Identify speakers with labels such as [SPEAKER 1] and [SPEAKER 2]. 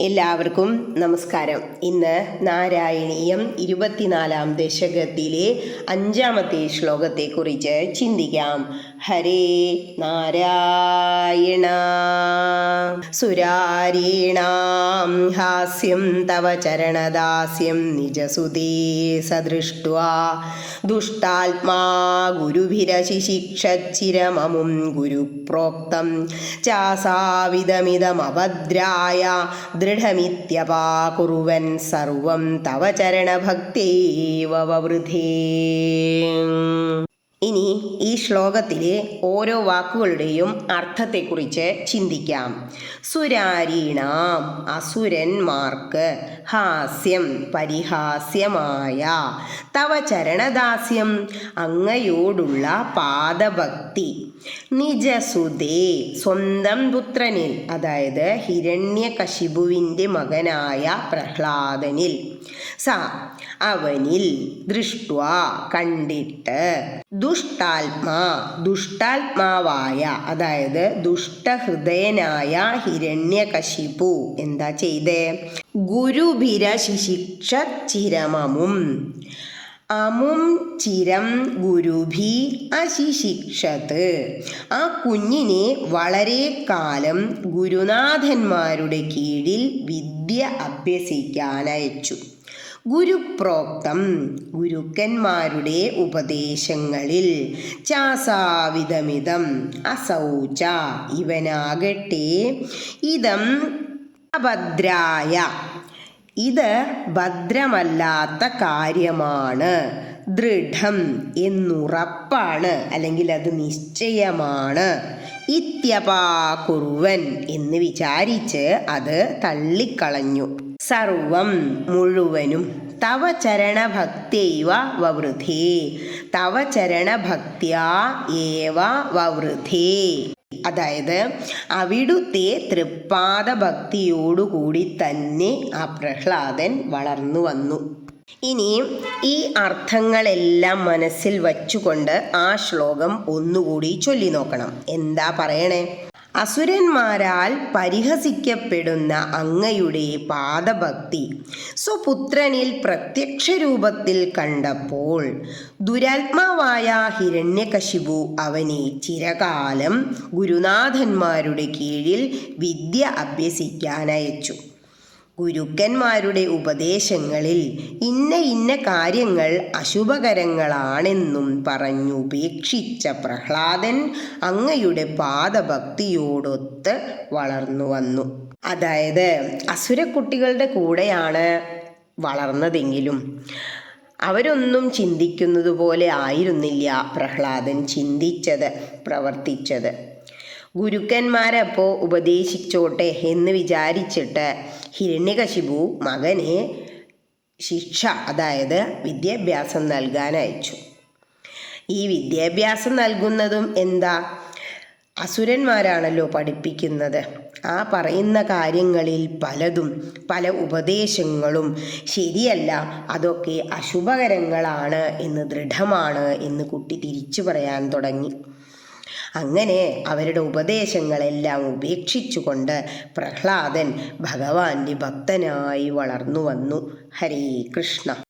[SPEAKER 1] എല്ലാവർക്കും നമസ്കാരം. ഇന്ന് നാരായണീയം ഇരുപത്തിനാലാം ദശകത്തിലെ അഞ്ചാമത്തെ ശ്ലോകത്തെക്കുറിച്ച് ചിന്തിക്കാം. ഹരേ നാരായണ. സുരാരീണാം ഹാസ്യം തവ ചരണദാസ്യം നിജസുതേ സദൃഷ്ട്വാ. ദുഷ്ടാത്മാ ഗുരുഭിരശിശിക്ഷച്ചിരമമും ഗുരുപ്രോക്തം ചാസാവിധമിതമഭദ്രായ ദൃഢമിത്യപാകുറുവൻ സർവം തവ ചരണഭക്തേവ ഈ ശ്ലോകത്തിലെ ഓരോ വാക്കുകളുടെയും അർത്ഥത്തെക്കുറിച്ച് ചിന്തിക്കാം. സുരാരീണാം അസുരന്മാർക്ക് ഹാസ്യം പരിഹാസ്യമായ. തവ ചരണദാസ്യം അങ്ങയോടുള്ള പാദഭക്തി. നിജസുദേ സ്വന്തം പുത്രനിൽ അതായത് ഹിരണ്യകശിപുവിന്റെ മകനായ പ്രഹ്ലാദനിൽ. സ അവനിൽ ദൃഷ്ട കണ്ടിട്ട് ദുഷ്ടാത്മാ ദുഷ്ടാത്മാവായ അതായത് ദുഷ്ടഹൃദയനായ ഹിരണ്യകശിപു. എന്താ ചെയ്തേ? ഗുരുഭിര ശിശിക്ഷ ചിരമമും. അമും ചിരം ഗുരുഭി അശിശിക്ഷത്. ആ കുഞ്ഞിനെ വളരെ കാലം ഗുരുനാഥന്മാരുടെ കീഴിൽ വിദ്യ അഭ്യസിക്കാനയച്ചു ഗുരുപ്രോക്തം ഗുരുക്കന്മാരുടെ ഉപദേശങ്ങളിൽ ചാസാവിധമിതം അസൗച ഇവനാകട്ടെ ഇതം അഭദ്രായ. ഇത് ഭദ്രമല്ലാത്ത കാര്യമാണ്. ദൃഢം എന്നുറപ്പാണ്. അല്ലെങ്കിൽ അത് നിശ്ചയമാണ്. ഇത്യപാകുറുവൻ എന്ന് വിചാരിച്ച് അത് തള്ളിക്കളഞ്ഞു. സർവം മുഴുവനും തവ ചരണ ചരണഭക്തൈവ വവൃധി. തവ ചരണ ചരണഭക്ത്യാ ഏവ വവൃധി. അതായത് അവിടുത്തെ തൃപ്പാദ ഭക്തിയോടുകൂടി തന്നെ ആ പ്രഹ്ലാദൻ വളർന്നു വന്നു. ഇനി ഈ അർത്ഥങ്ങളെല്ലാം മനസ്സിൽ വച്ചുകൊണ്ട് ആ ശ്ലോകം ഒന്നുകൂടി ചൊല്ലി നോക്കണം എന്താ പറയണേ? അസുരന്മാരാൽ പരിഹസിക്കപ്പെടുന്ന അങ്ങയുടെ പാദഭക്തി. സ്വപുത്രനിൽ പ്രത്യക്ഷ രൂപത്തിൽ കണ്ടപ്പോൾ ദുരാത്മാവായ ഹിരണ്യകശിപു അവനെ ചിരകാലം ഗുരുനാഥന്മാരുടെ കീഴിൽ വിദ്യ അഭ്യസിക്കാനയച്ചു ഗുരുക്കന്മാരുടെ ഉപദേശങ്ങളിൽ ഇന്ന ഇന്ന കാര്യങ്ങൾ അശുഭകരങ്ങളാണെന്നും പറഞ്ഞുപേക്ഷിച്ച പ്രഹ്ലാദൻ അങ്ങയുടെ പാദഭക്തിയോടൊത്ത് വളർന്നു വന്നു. അതായത് അസുരക്കുട്ടികളുടെ കൂടെയാണ് വളർന്നതെങ്കിലും അവരൊന്നും ചിന്തിക്കുന്നത് പോലെ ആയിരുന്നില്ല പ്രഹ്ലാദൻ ചിന്തിച്ചത് പ്രവർത്തിച്ചത്. ഗുരുക്കന്മാരപ്പോൾ ഉപദേശിച്ചോട്ടെ എന്ന് വിചാരിച്ചിട്ട് ഹിരണ്യകശിപു മകനെ ശിക്ഷ അതായത് വിദ്യാഭ്യാസം നൽകാൻ അയച്ചു ഈ വിദ്യാഭ്യാസം നൽകുന്നതും എന്താ? അസുരന്മാരാണല്ലോ പഠിപ്പിക്കുന്നത്. ആ പറയുന്ന കാര്യങ്ങളിൽ പലതും പല ഉപദേശങ്ങളും ശരിയല്ല അതൊക്കെ അശുഭകരങ്ങളാണ് എന്ന് ദൃഢമാണ് എന്ന് കുട്ടി തിരിച്ചു പറയാൻ തുടങ്ങി. അങ്ങനെ അവരുടെ ഉപദേശങ്ങളെല്ലാം ഉപേക്ഷിച്ചുകൊണ്ട് പ്രഹ്ലാദൻ ഭഗവാന്റെ ഭക്തനായി വളർന്നു വന്നു. ഹരേ കൃഷ്ണ.